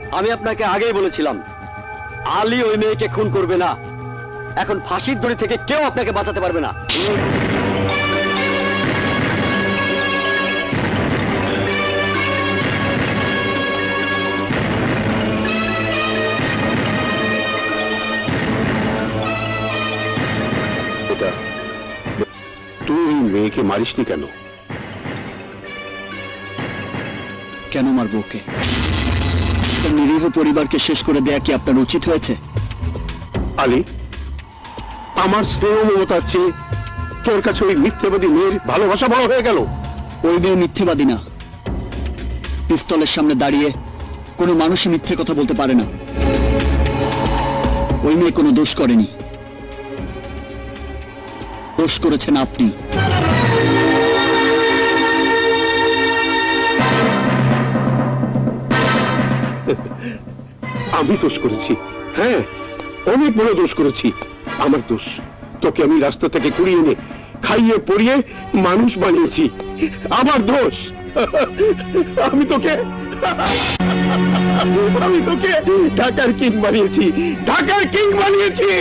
আমি আপনাকে আগেই বলেছিলাম আলী ওই মেয়েকে খুন করবে না। এখন ফাঁসির দড়ি থেকে কেউ আপনাকে বাঁচাতে পারবে না। তুই ওই মেয়েকে মারিসনি কেন? কেন মারবো ওকে? তার নিরীহ পরিবারকে শেষ করে দেয়া কি আপনার উচিত হয়েছে? আলী আমার স্নেহ মমতার চেয়ে তোর কাছে ওই মিথ্যেবাদী মেয়ের ভালোবাসা বড় হয়ে গেল। ওই মেয়ে মিথ্যেবাদী না। পিস্তলের সামনে দাঁড়িয়ে কোনো মানুষই মিথ্যে কথা বলতে পারে না। ওই মেয়ে কোনো দোষ করেনি। দোষ করেছেন আপনি। আমি দোষ করেছি। হ্যাঁ অনেক বড় দোষ করেছি। আমার দোষ। তোকে আমি রাস্তা থেকে কুড়িয়ে এনে খাইয়ে পড়িয়ে মানুষ বানিয়েছি। আমার দোষ। আমি তোকে আমি তোকে ঢাকার কিং বানিয়েছি। ঢাকার কিং বানিয়েছি!